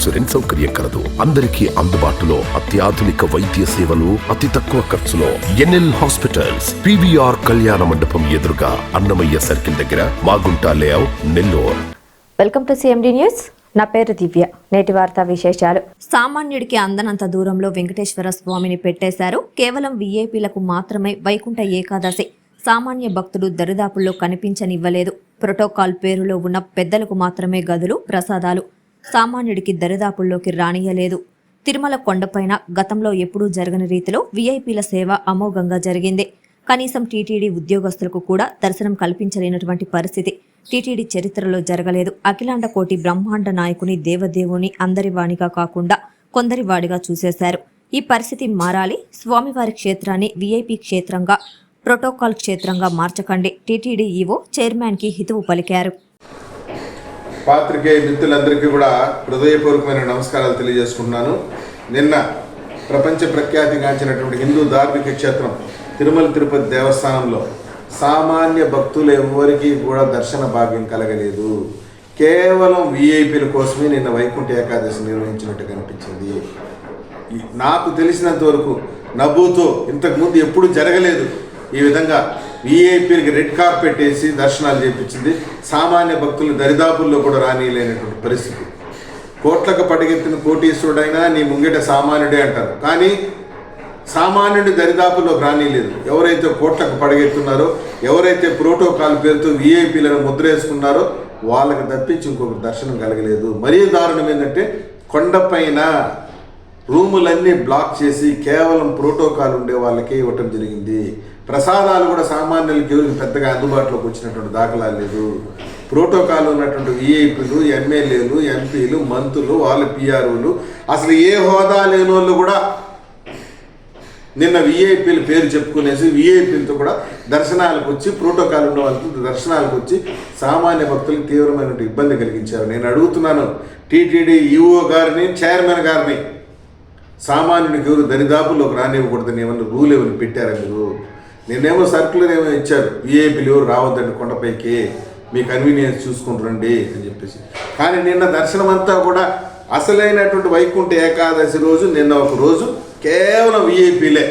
Insurance సౌకర్యం కలదు. అందరికీ అందుబాటులో అత్యాధునిక వైద్య సేవలు అతి తక్కువ ఖర్చులో. ఎన్ఎల్ హాస్పిటల్స్ పివిఆర్ కళ్యాణ మండపం ఎదురుగా అన్నమయ్య సర్కిల్ దగ్గర Magunta layout Nellore. Welcome to CMD news. నా పేరు దివ్య. నేటి వార్తా విశేషాలు. సామాన్యుడికి అందనంత దూరంలో వెంకటేశ్వర స్వామిని పెట్టేశారు. కేవలం వీఐపీలకు మాత్రమే వైకుంఠ ఏకాదశి. సామాన్య భక్తులు దరిదాపుల్లో కనిపించనివ్వలేదు. ప్రోటోకాల్ పేరులో ఉన్న పెద్దలకు మాత్రమే గదులు ప్రసాదాలు. సామాన్యుడికి దరిదాపుల్లోకి రానియలేదు తిరుమల కొండపైన గతంలో ఎప్పుడూ జరగని రీతిలో వీఐపీల సేవ అమోఘంగా జరిగింది. కనీసం టీటీడీ ఉద్యోగస్తులకు కూడా దర్శనం కల్పించలేనటువంటి పరిస్థితి టీటీడీ చరిత్రలో జరగలేదు. అఖిలాండ కోటి బ్రహ్మాండ నాయకుని దేవదేవుని అందరి వాణిగా కాకుండా కొందరి వాడిగా చూసేశారు. ఈ పరిస్థితి మారాలి స్వామివారి క్షేత్రాన్ని వీఐపీ క్షేత్రంగా ప్రోటోకాల్ క్షేత్రంగా మార్చకండి టీటీడీ ఈవో చైర్మన్కి హితవు పలికారు. పాత్రికేయ మిత్రులందరికీ కూడా హృదయపూర్వకమైన నమస్కారాలు తెలియజేసుకుంటున్నాను. నిన్న ప్రపంచ ప్రఖ్యాతిగాంచినటువంటి హిందూ ధార్మిక క్షేత్రం తిరుమల తిరుపతి దేవస్థానంలో సామాన్య భక్తులు ఎవరికీ కూడా దర్శన భాగ్యం కలగలేదు. కేవలం విఐపీల కోసమే నిన్న వైకుంఠ ఏకాదశి నిర్వహించినట్టు కనిపించింది. నాకు తెలిసినంత వరకు నవ్వుతో ఇంతకుముందు ఎప్పుడు జరగలేదు ఈ విధంగా విఐపీలకి రెడ్ కార్పెట్ వేసి దర్శనాలు చేపించింది. సామాన్య భక్తులు దరిదాపుల్లో కూడా రానియలేనటువంటి పరిస్థితి. కోట్లకు పడిగెత్తిన కోటీశ్వరుడైనా నీ ముంగిట సామాన్యుడే అంటారు. కానీ సామాన్యుడి దరిదాపుల్లోకి రానిలేదు ఎవరైతే కోట్లకు పడగెత్తున్నారో ఎవరైతే ప్రోటోకాల్ పేరుతో విఐపీలను ముద్రేసుకున్నారో వాళ్ళకి తప్పించి ఇంకొక దర్శనం కలగలేదు. మరీ దారుణం ఏంటంటే కొండపైన రూములన్నీ బ్లాక్ చేసి కేవలం ప్రోటోకాల్ ఉండే వాళ్ళకే ఇవ్వటం జరిగింది. ప్రసాదాలు కూడా సామాన్యులకి ఎవరికి పెద్దగా అందుబాటులోకి వచ్చినటువంటి దాఖలాలు లేదు ప్రోటోకాల్ ఉన్నటువంటి విఐపీలు ఎమ్మెల్యేలు ఎంపీలు మంత్రులు వాళ్ళ పిఆర్ఓలు అసలు ఏ హోదా లేని వాళ్ళు కూడా నిన్న విఐపీల పేరు చెప్పుకునేసి విఐపీలతో కూడా దర్శనాలకు వచ్చి ప్రోటోకాల్ ఉన్న వాళ్ళకి దర్శనాలకు వచ్చి సామాన్య భక్తులకు తీవ్రమైన ఇబ్బంది కలిగించారు. నేను అడుగుతున్నాను టీటీడీ ఈఓ గారిని చైర్మన్ గారిని సామాన్యుడి ఎవరు దరిదాపుల్లోకి రానివ్వకూడదని ఏమన్నా రూల్ ఏమైనా పెట్టారా మీరు? నేనేమో సర్కులర్ ఏమో ఇచ్చారు విఐపీలు ఎవరు రావద్దండి కొండపైకి మీ కన్వీనియన్స్ చూసుకుని రండి అని చెప్పేసి. కానీ నిన్న దర్శనం అంతా కూడా అసలైనటువంటి వైకుంఠ ఏకాదశి రోజు నిన్న ఒక రోజు కేవలం విఐపీలే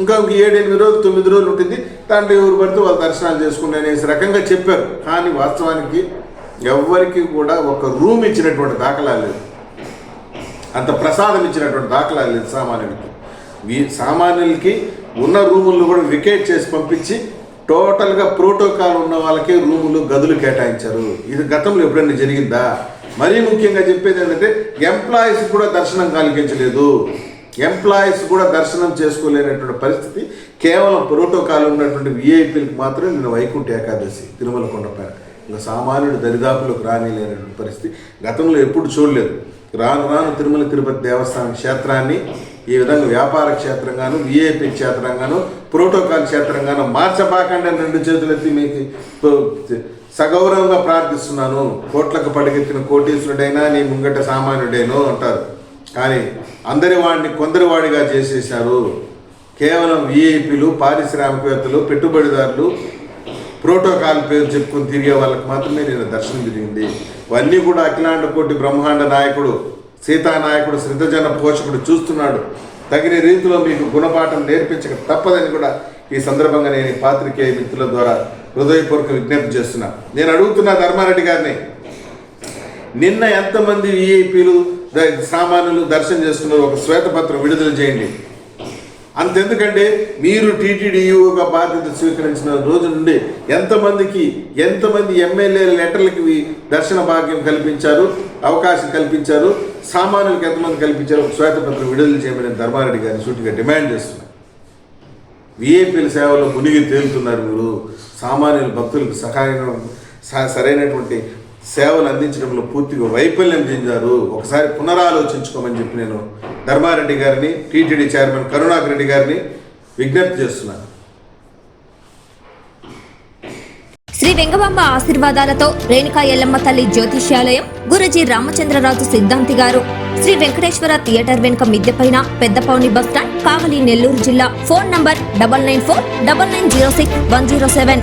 ఇంకా ఒక ఏడు ఎనిమిది రోజులు తొమ్మిది రోజులు ఉంటుంది. దాంట్లో ఎవరు పడితే వాళ్ళు దర్శనాలు చేసుకుంటే అనేసి రకంగా చెప్పారు. కానీ వాస్తవానికి ఎవరికి కూడా ఒక రూమ్ ఇచ్చినటువంటి దాఖలా లేదు అంత ప్రసాదం ఇచ్చినటువంటి దాఖలాలు లేదు సామాన్యుడికి వీ సామాన్యులకి ఉన్న రూములను కూడా వికేట్ చేసి పంపించి టోటల్గా ప్రోటోకాల్ ఉన్న వాళ్ళకే రూములు గదులు కేటాయించారు. ఇది గతంలో ఎప్పుడైనా జరిగిందా? మరీ ముఖ్యంగా చెప్పేది ఏంటంటే ఎంప్లాయీస్ కూడా దర్శనం కలిగించలేదు ఎంప్లాయీస్ కూడా దర్శనం చేసుకోలేనటువంటి పరిస్థితి. కేవలం ప్రోటోకాల్ ఉన్నటువంటి విఐపీలకు మాత్రం నేను వైకుంఠ ఏకాదశి తిరుమల కొండపైన ఇంకా సామాన్యుడు దరిదాపులకు రానిలేనటువంటి పరిస్థితి. గతంలో ఎప్పుడు చూడలేదు. రాను రాను తిరుమల తిరుపతి దేవస్థానం క్షేత్రాన్ని ఈ విధంగా వ్యాపార క్షేత్రంగాను విఐపి క్షేత్రంగాను ప్రోటోకాల్ క్షేత్రంగాను మార్చబాకండి అని రెండు చేతులెత్తి మీకు సగౌరవంగా ప్రార్థిస్తున్నాను. కోట్లకు పడిగెత్తిన కోటీశ్వరుడైనా నీ ముంగట సామాన్యుడేనో అంటారు. కానీ అందరి వాడిని కొందరి వాడిగా చేసేశారు. కేవలం విఐపీలు పారిశ్రామికవేత్తలు పెట్టుబడిదారులు ప్రోటోకాల్ పేరు చెప్పుకొని తిరిగే వాళ్ళకి మాత్రమే నేను దర్శనం జరిగింది. ఇవన్నీ కూడా అఖిలాండ కోటి బ్రహ్మాండ నాయకుడు సీతానాయకుడు శ్రద్ధజన పోషకుడు చూస్తున్నాడు. తగిన రీతిలో మీకు గుణపాఠం నేర్పించక తప్పదని కూడా ఈ సందర్భంగా నేను ఈ పాత్రికేయ మిత్రుల ద్వారా హృదయపూర్వక విజ్ఞప్తి చేస్తున్నా. నేను అడుగుతున్నా ధర్మారెడ్డి గారిని నిన్న ఎంతమంది విఐపీలు సామాన్యులు దర్శనం చేస్తున్నారు ఒక శ్వేతపత్రం విడుదల చేయండి. అంతెందుకంటే మీరు టీటీడీయూగా బాధ్యత స్వీకరించిన రోజు నుండి ఎంతమందికి ఎంతమంది ఎమ్మెల్యే లెటర్లకి దర్శన భాగ్యం కల్పించారు అవకాశం కల్పించారు సామాన్యులకు ఎంతమంది కల్పించారు ఒక శ్వేతపత్రం విడుదల చేయమని ధర్మారెడ్డి గారిని సూటిగా డిమాండ్ చేస్తున్నారు. విఐపీల సేవలో మునిగి తేలుతున్నారు మీరు. సామాన్యుల భక్తులకు సహాయం సరైనటువంటి సేవలు అందించడంలో పూర్తిగా వైఫల్యం చెందారు. ఒకసారి పునరాలోచించుకోమని చెప్పి నేను ధర్మారెడ్డి గారిని టీటీడీ చైర్మన్ కరుణాకర్ రెడ్డి గారిని విజ్ఞప్తి చేస్తున్నాను. శ్రీ వెంగబాంబ ఆశీర్వాదాలతో రేణుకా ఎల్లమ్మ తల్లి జ్యోతిష్యాలయం గురుజీ రామచంద్రరాజు సిద్ధాంతి గారు శ్రీ వెంకటేశ్వర థియేటర్ వెనుక మిద్దెపైన పెద్దపౌని బస్టాండ్ కావలి నెల్లూరు జిల్లా phone number double nine four double nine zero six one zero seven.